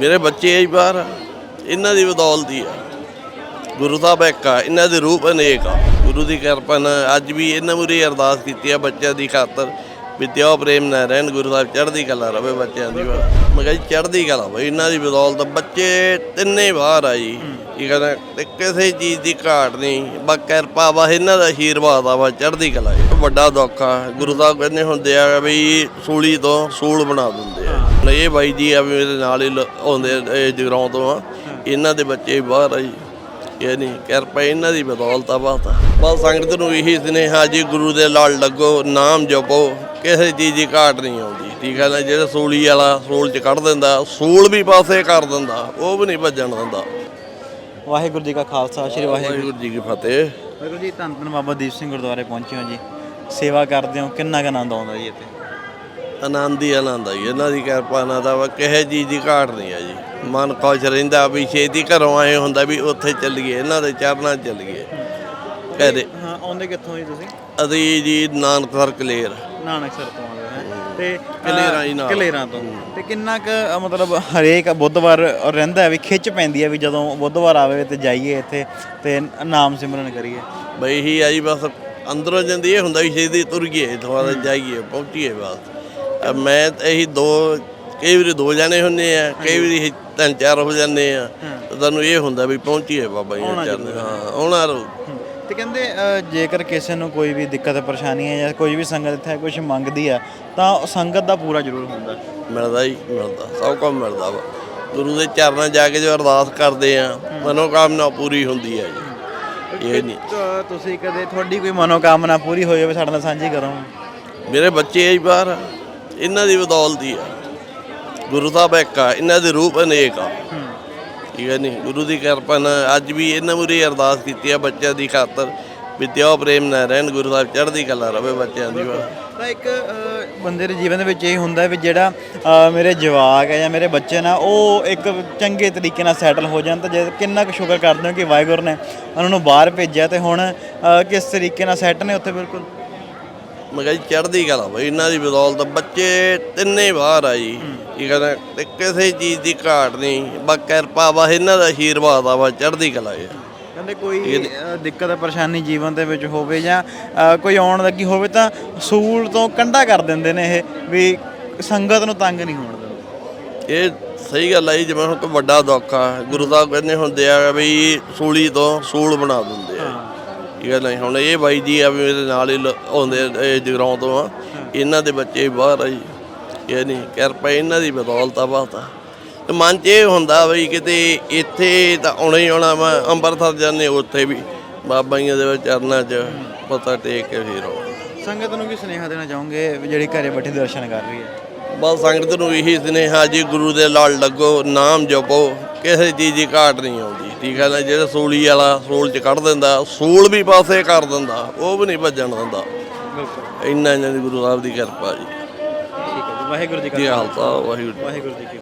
ਮੇਰੇ ਬੱਚੇ ਹੀ ਬਾਹਰ। ਆ। ਇਹਨਾਂ ਦੀ ਬਦੌਲਤ ਹੀ ਆ। ਗੁਰੂ ਸਾਹਿਬ ਇੱਕ ਆ, ਇਹਨਾਂ ਦੇ ਰੂਪ ਅਨੇਕ ਆ। ਗੁਰੂ ਦੀ ਕਿਰਪਾ ਨਾਲ ਅੱਜ ਵੀ ਇਹਨਾਂ ਮੁਰੀ ਅਰਦਾਸ ਕੀਤੀ ਆ ਬੱਚਿਆਂ ਦੀ ਖਾਤਰ। ਵਿਦਿਆ ਪ੍ਰੇਮ ਨਾ ਰਹਿਣ ਗੁਰੂ ਸਾਹਿਬ ਚੜ੍ਹਦੀ ਕਲਾ ਰਵੇ ਬੱਚਿਆਂ ਦੀ ਮੈਂ ਕਿਹਾ ਜੀ ਚੜ੍ਹਦੀ ਕਲਾ ਬਈ ਇਹਨਾਂ ਦੀ ਬਦੌਲਤ ਬੱਚੇ ਤਿੰਨੇ ਬਾਹਰ ਆ ਜੀ। ਇਹ ਕਹਿੰਦਾ ਤੇ ਕਿਸੇ ਚੀਜ਼ ਦੀ ਘਾਟ ਨਹੀਂ। ਬਸ ਕਿਰਪਾ ਵਾ ਇਹਨਾਂ ਦਾ ਆਸ਼ੀਰਵਾਦ ਆ ਵਾ ਚੜ੍ਹਦੀ ਕਲਾ ਵੱਡਾ ਦੁੱਖ ਆ ਗੁਰੂ ਸਾਹਿਬ ਕਹਿੰਦੇ ਹੁੰਦੇ ਆ ਵੀ ਸੂਲੀ ਤੋਂ ਸੂਲ ਬਣਾ ਦਿੰਦੇ ਆ। ਹੁਣ ਇਹ ਬਾਈ ਜੀ ਆ ਵੀ ਮੇਰੇ ਨਾਲ ਹੀ ਆਉਂਦੇ ਜਗਰਾਉਂ ਤੋਂ ਆ। ਇਹਨਾਂ ਦੇ ਬੱਚੇ ਵੀ ਬਾਹਰ ਆ ਜੀ। ਇਹ ਨਹੀਂ ਕਿਰਪਾ ਇਹਨਾਂ ਦੀ ਬਦੌਲਤ ਆ ਬਾਤ ਬਸ ਸੰਗਤ ਨੂੰ ਇਹੀ ਸੁਨੇਹਾ ਜੀ ਗੁਰੂ ਦੇ ਲੜ ਲੱਗੋ ਨਾਮ ਜਪੋ। ਕਿਸੇ ਚੀਜ਼ ਦੀ ਘਾਟ ਨਹੀਂ ਆਉਂਦੀ। ਠੀਕ ਹੈ ਨਾ ਜਿਹੜਾ ਸੂਲੀ ਵਾਲਾ ਸੂਲ ਚ ਕੱਢ ਦਿੰਦਾ ਸੂਲ ਵੀ ਪਾਸੇ ਕਰ ਦਿੰਦਾ ਉਹ ਵੀ ਨਹੀਂ ਭੱਜਣ ਦਿੰਦਾ। ਵਾਹਿਗੁਰੂ ਜੀ ਕਾ ਖਾਲਸਾ ਸ੍ਰੀ ਵਾਹਿਗੁਰੂ। ਜੀ ਕੀ ਫਤਿਹ। ਵਾਹਿਗੁਰੂ ਜੀ ਧੰਨ ਧੰਨ ਬਾਬਾ ਦੀਪ ਸਿੰਘ ਗੁਰਦੁਆਰੇ ਪਹੁੰਚੇ ਹੋ ਜੀ। ਸੇਵਾ ਕਰਦੇ ਹੋ ਕਿੰਨਾ ਕੁ ਆਨੰਦ ਆਉਂਦਾ ਜੀ ਇੱਥੇ? ਆਨੰਦ ਹੀ ਆਨੰਦ ਆ ਜੀ ਇਹਨਾਂ ਦੀ ਕਿਰਪਾ ਨਾਲ ਤਾਂ ਵਾ ਕਿਸੇ ਚੀਜ਼ ਦੀ ਘਾਟ ਨਹੀਂ ਆ ਜੀ। ਮਨ ਖੁਸ਼ ਰਹਿੰਦਾ ਵੀ ਛੇਤੀ ਘਰੋਂ ਆਏ ਹੁੰਦਾ ਵੀ ਉੱਥੇ ਚੱਲੀਏ ਇਹਨਾਂ ਦੇ ਚਰਨਾਂ 'ਚ ਚੱਲੀਏ। ਕਹਦੇ ਹਾਂ ਆਉਂਦੇ ਕਿੱਥੋਂ ਜੀ ਤੁਸੀਂ? ਅਸੀਂ ਜੀ ਨਾਨਕਸਰ ਕਲੇਰ। ਨਾਨਕਸਰ ਤੋਂ ਆਉਂਦੇ ਹੈ ਤੇ ਕਲੇਰਾਂ ਜੀ ਨਾਲ। ਕਲੇਰਾਂ ਤੋਂ। ਤੇ ਕਿੰਨਾ ਕੁ ਅ, ਮਤਲਬ ਹਰੇਕ ਬੁੱਧਵਾਰ ਰਹਿੰਦਾ ਹੈ ਵੀ ਖਿੱਚ ਪੈਂਦੀ ਹੈ ਵੀ ਜਦੋਂ ਬੁੱਧਵਾਰ ਆਵੇ ਤੇ ਜਾਈਏ ਇੱਥੇ ਤੇ ਨਾਮ ਸਿਮਰਨ ਕਰੀਏ? ਬਈ ਹੀ ਆਈ ਬਸ ਅੰਦਰੋਂ ਜਾਂਦੀ ਇਹ ਹੁੰਦਾ ਵੀ ਛੇਤੀ ਤੁਰ ਗਏ ਦੁਬਾਰਾ ਜਾਈਏ ਪਹੁੰਚੀਏ ਬਸ। ਅਹ ਮੈਂ ਤਾਂ ਇਹੀ ਦੋ ਕਈ ਵਾਰੀ ਦੋ ਜਾਣੇ ਹੁੰਨੇ ਆ ਕਈ ਵਾਰੀ ਅਸੀਂ ਤਿੰਨ ਚਾਰ ਹੋ ਜਾਂਦੇ ਆ। ਤਾਂ ਤੁਹਾਨੂੰ ਇਹ ਹੁੰਦਾ ਵੀ ਪਹੁੰਚੀਏ ਬਾਬਾ ਜੀ ਦੇ ਚਰਨ ਹਾਂ ਆਉਣਾ ਰਹੋ ਤੇ ਕਹਿੰਦੇ ਅ, ਜੇਕਰ ਕਿਸੇ ਨੂੰ ਕੋਈ ਵੀ ਦਿੱਕਤ ਪਰੇਸ਼ਾਨੀ ਹੈ ਜਾਂ ਕੋਈ ਵੀ ਸੰਗਤ ਇੱਥੇ ਕੁਝ ਮੰਗਦੀ ਆ ਤਾਂ ਉਹ ਸੰਗਤ ਦਾ ਪੂਰਾ ਜ਼ਰੂਰ ਹੁੰਦਾ। ਮਿਲਦਾ ਹੀ ਮਿਲਦਾ ਸਭ ਕੁਝ ਮਿਲਦਾ ਵਾ। ਗੁਰੂ ਦੇ ਚਰਨਾਂ 'ਚ ਜਾ ਕੇ ਜੋ ਅਰਦਾਸ ਕਰਦੇ ਆ ਮਨੋਕਾਮਨਾ ਪੂਰੀ ਹੁੰਦੀ ਹੈ ਜੀ। ਇਹ ਨਹੀਂ। ਤਾਂ ਤੁਸੀਂ ਕਦੇ ਤੁਹਾਡੀ ਕੋਈ ਮਨੋਕਾਮਨਾ ਪੂਰੀ ਹੋਈ ਹੋਵੇ ਸਾਡੇ ਨਾਲ ਸਾਂਝੀ ਕਰੋ। ਮੇਰੇ ਬੱਚੇ ਹੀ ਬਾਹਰ ਆ। ਇਹਨਾਂ ਦੀ ਬਦੌਲਤ ਹੀ ਆ। ਗੁਰੂ ਸਾਹਿਬ ਇੱਕ ਆ ਇਹਨਾਂ ਦੇ ਰੂਪ ਅਨੇਕ ਆ। ਠੀਕ ਹੈ ਨਹੀਂ ਗੁਰੂ ਦੀ ਕਿਰਪਾ ਨਾਲ ਅੱਜ ਵੀ ਇਹਨਾਂ ਮੁਰੀ ਅਰਦਾਸ ਕੀਤੀ ਆ ਬੱਚਿਆਂ ਦੀ ਖਾਤਰ ਵਿਦਿਆ ਪ੍ਰੇਮ ਨਾ ਰਹਿਣ, ਗੁਰੂ ਸਾਹਿਬ ਚੜ੍ਹਦੀ ਕਲਾ ਰਵੇ ਬੱਚਿਆਂ ਦੀ ਤਾਂ ਇੱਕ ਬੰਦੇ ਦੇ ਜੀਵਨ ਦੇ ਵਿੱਚ ਇਹ ਹੁੰਦਾ ਵੀ ਜਿਹੜਾ ਮੇਰੇ ਜਵਾਕ ਹੈ ਜਾਂ ਮੇਰੇ ਬੱਚੇ ਨੇ, ਉਹ ਇੱਕ ਚੰਗੇ ਤਰੀਕੇ ਨਾਲ ਸੈਟਲ ਹੋ ਜਾਣ ਤਾਂ ਜੇ ਕਿੰਨਾ ਕੁ ਸ਼ੁਕਰ ਕਰਦੇ ਹਾਂ ਕਿ ਵਾਹਿਗੁਰੂ ਨੇ ਉਹਨਾਂ ਨੂੰ ਬਾਹਰ ਭੇਜਿਆ ਤੇ ਹੁਣ ਕਿਸ ਤਰੀਕੇ ਨਾਲ ਸੈੱਟ ਨੇ ਉੱਥੇ ਬਿਲਕੁਲ? ਮੈਂ ਕਿਹਾ ਜੀ ਚੜ੍ਹਦੀ ਕਲਾ ਬਈ ਇਹਨਾਂ ਦੀ ਬਦੌਲਤ ਬੱਚੇ ਤਿੰਨੇ ਬਾਹਰ ਆ ਜੀ। ਇਹ ਕਹਿੰਦਾ ਤੇ ਕਿਸੇ ਚੀਜ਼ ਦੀ ਘਾਟ ਨਹੀਂ। ਬਸ ਕਿਰਪਾ ਵਾ ਇਹਨਾਂ ਦਾ ਆਸ਼ੀਰਵਾਦ ਆ ਵਾ ਚੜ੍ਹਦੀ ਕਲਾ ਹੈ ਕਹਿੰਦੇ ਕੋਈ ਅ, ਦਿੱਕਤ ਪਰੇਸ਼ਾਨੀ ਜੀਵਨ ਦੇ ਵਿੱਚ ਹੋਵੇ ਜਾਂ ਅ, ਕੋਈ ਆਉਣ ਲੱਗੀ ਹੋਵੇ ਤਾਂ ਸੂਲ ਤੋਂ ਕੰਡਾ ਕਰ ਦਿੰਦੇ ਨੇ ਇਹ ਵੀ ਸੰਗਤ ਨੂੰ ਤੰਗ ਨਹੀਂ ਹੋਣ ਦਿੰਦੇ। ਇਹ ਸਹੀ ਗੱਲ ਆ ਜੀ ਜਿਵੇਂ ਹੁਣ ਕੋਈ ਵੱਡਾ ਦੁੱਖ ਆ ਗੁਰੂ ਸਾਹਿਬ ਕਹਿੰਦੇ ਹੁੰਦੇ ਆ ਵੀ ਸੂਲੀ ਤੋਂ ਸੂਲ ਬਣਾ ਦਿੰਦੇ ਆ। ਇਹ ਗੱਲ ਨਹੀਂ ਹੁਣ ਇਹ ਬਾਈ ਜੀ ਆ ਵੀ ਮੇਰੇ ਨਾਲ ਹੀ ਲ- ਆਉਂਦੇ ਆ, ਇਹ ਜਗਰਾਉਂ ਤੋਂ ਆ। ਇਹਨਾਂ ਦੇ ਬੱਚੇ ਵੀ ਬਾਹਰ ਆ ਜੀ। ਇਹ ਨਹੀਂ ਕਿਰਪਾ ਇਹਨਾਂ ਦੀ ਬਦੌਲਤ ਆ ਬਾਤ ਤੇ ਮਨ 'ਚ ਇਹ ਹੁੰਦਾ ਬਈ ਕਿਤੇ ਇੱਥੇ ਤਾਂ ਆਉਣਾ ਹੀ ਆਉਣਾ ਵਾ ਅੰਮ੍ਰਿਤਸਰ ਜਾਂਦੇ ਉੱਥੇ ਵੀ। ਬਾਬਾ ਜੀ ਦੇ ਵਿੱਚ ਚਰਨਾਂ 'ਚ ਪਤਾ ਟੇਕ ਕੇ ਫੇਰ ਆਉਣਾ। ਸੰਗਤ ਨੂੰ ਕੀ ਸੁਨੇਹਾ ਦੇਣਾ ਚਾਹੋਗੇ ਵੀ ਜਿਹੜੀ ਘਰੇ ਬੈਠੀ ਦਰਸ਼ਨ ਕਰ ਰਹੀ ਹੈ? ਬਸ ਸੰਗਤ ਨੂੰ ਇਹੀ ਸੁਨੇਹਾ ਜੀ ਗੁਰੂ ਦੇ ਲੜ ਲੱਗੋ ਨਾਮ ਜਪੋ। ਕਿਸੇ ਚੀਜ਼ ਦੀ ਘਾਟ ਨਹੀਂ ਆਉਂਦੀ। ਠੀਕ ਹੈ ਨਾ ਜਿਹੜਾ ਸੂਲੀ ਵਾਲਾ ਸੂਲ ਚ ਕੱਢ ਦਿੰਦਾ ਸੂਲ ਵੀ ਪਾਸੇ ਕਰ ਦਿੰਦਾ ਉਹ ਵੀ ਨਹੀਂ ਭੱਜਣ ਦਿੰਦਾ। ਬਿਲਕੁਲ। ਇੰਨਾ ਇਹਨਾਂ ਦੀ ਗੁਰੂ ਸਾਹਿਬ ਦੀ ਕਿਰਪਾ ਜੀ। ਠੀਕ ਹੈ ਜੀ ਵਾਹਿਗੁਰੂ ਜੀ ਕਾ ਹਾਲਤਾ ਵਾਹਿਗੁਰੂ ਵਾਹਿਗੁਰੂ ਜੀ ਕੀ